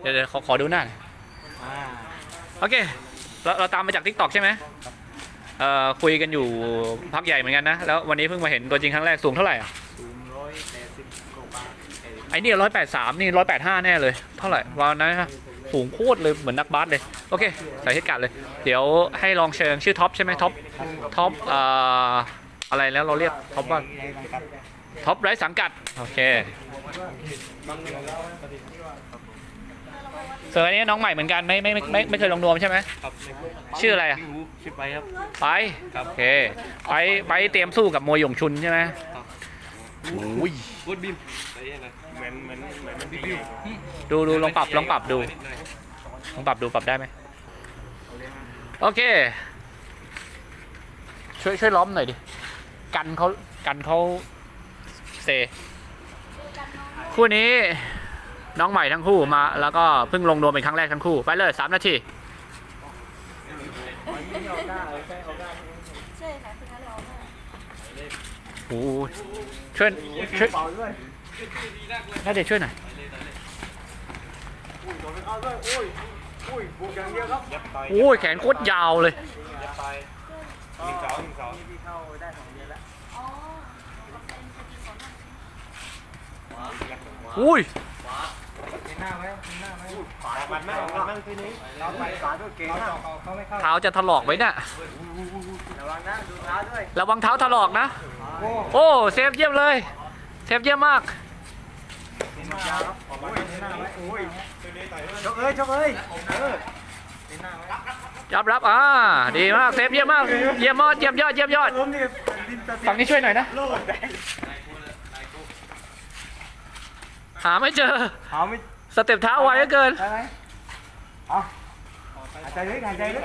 เดี๋ยวเดี๋ยวขอขอดูหน้าหน่อยอ่าโอเคเราเราตามมาจากทิกตอกใช่ไหมเอ่อคุยกันอยู่พักใหญ่เหมือนกันนะ แล้ววันนี้เพิ่งมาเห็นตัวจริงครั้งแรกสูงเท่าไหร่อะสูงร้อยแปดสิบกว่าบาทเอ้ยไอ้นี่ร้อยแปดสามนี่ร้อยแปดห้าแน่เลย เท่าไหร่วันนั้นฮะสูงโคตรเลยเหมือนนักบาสเลย โอเค ใส่เหตุการณ์เลย เดี๋ยวให้ลองเชิญชื่อท็อปใช่ไหมท็อปท็อปเอ่ออะไรแล้วเราเรียกท็อปว่าในสังกัดท็อปไร้สังกัด โอเค ส่วนอันนี้น้องใหม่เหมือนกันไม่ไม่ไม่ไม่ไม่เคยลงนวมใช่ไหม ครับชื่ออะไรอะ ม่รู้ชื่อไปครับ ไปครับ โอเคไปไปเตรียมสู้กับมวยหยงชุนใช่ไหมครับโอ้ยกูดบิมอะไรอย่างเงี้ยเหมือนเหมือนเหมือนมันบิวดูดูลองปรับลองปรับดู ลองปรับดูปรับได้ไหมโอเค ช่วยช่วยล้อมหน่อยดิ กันเขากันเขาเซ คู่นี้ น้องใหม่ทั้งคู่มา แล้วก็เพิ่งลงนวมเป็นครั้งแรกทั้งคู่ ไปเลยสามนาทีใช่ค่ะคือนั้นเราเอามาโอ้ยช่วยช่วยน่าจะช่วยหน่อยโอ้ยแขนโคตรยาวเลยหนึ่งสองหนึ่งสองที่เข้าได้สองเดือนแล้วอุ้ย ห็นหน้าไหมเห็นหน้าไหมฝาบันหน้าบันหน้าทีนี้เราไปฝาด้วยเก่งเขาเขาไม่เข้าเท้าจะถลอกไว้น่ะระวังนะดูเท้าด้วยระวังเท้าถลอกนะ โอ้โอ้เซฟเยี่ยมเลย เซฟเยี่ยมมากเห็นหน้าครับโอ้ยเห็นหน้าไหมโอ้ยชกเอ้ยชกเอ้ยเออเห็นหน้าไหมรับรับอ่าดีมากเซฟเยี่ยมมากเยี่ยมมอดเยี่ยมยอดเยี่ยมยอดล้มนี่ดินตะฝั่งนี้ช่วยหน่อยนะโลดแดงหาไม่เจอ หาไม่ สเต็ปเท้าไวเหลือเกิน ได้ไหมเอาหายใจลึกหายใจลึก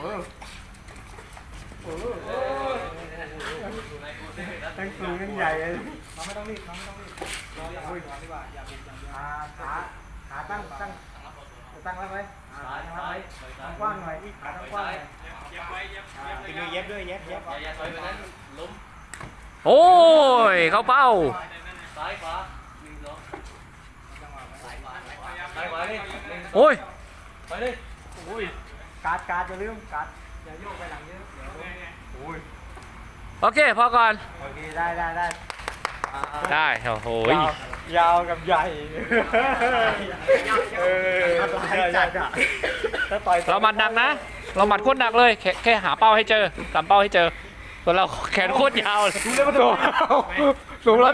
เออเออเออตั้งสูงยังใหญ่เลยเราไม่ต้องรีบเราไม่ต้องรีบเราอย่าคุยดีกว่าอย่าบุกอย่างเดียวขาขาขาตั้งตั้งตั้งแล้วไหมขาตั้งแล้วไหมตั้งกว้างหน่อยอีกขาตั้งกว้างหน่อยติดมือเย็บด้วยเย็บเย็บโอ้ย เข้าเป้า โอ้ยการ์ดการ์ดอย่าลืมการ์ดอย่าโยกไปหลังเยอะเดี๋ยวโอ้ยโอเค พอก่อน โอเคได้ได้ได้ได้โอ้โหยาวยาวกับใหญ่เออใหญ่จัดอะถ้าต่อยเราหมัดหนักนะ เราหมัดโคตรหนักเลยแค่แค่หาเป้าให้เจอตามเป้าให้เจอส่วนเราแขนโคตรยาวเลย สูงร้อย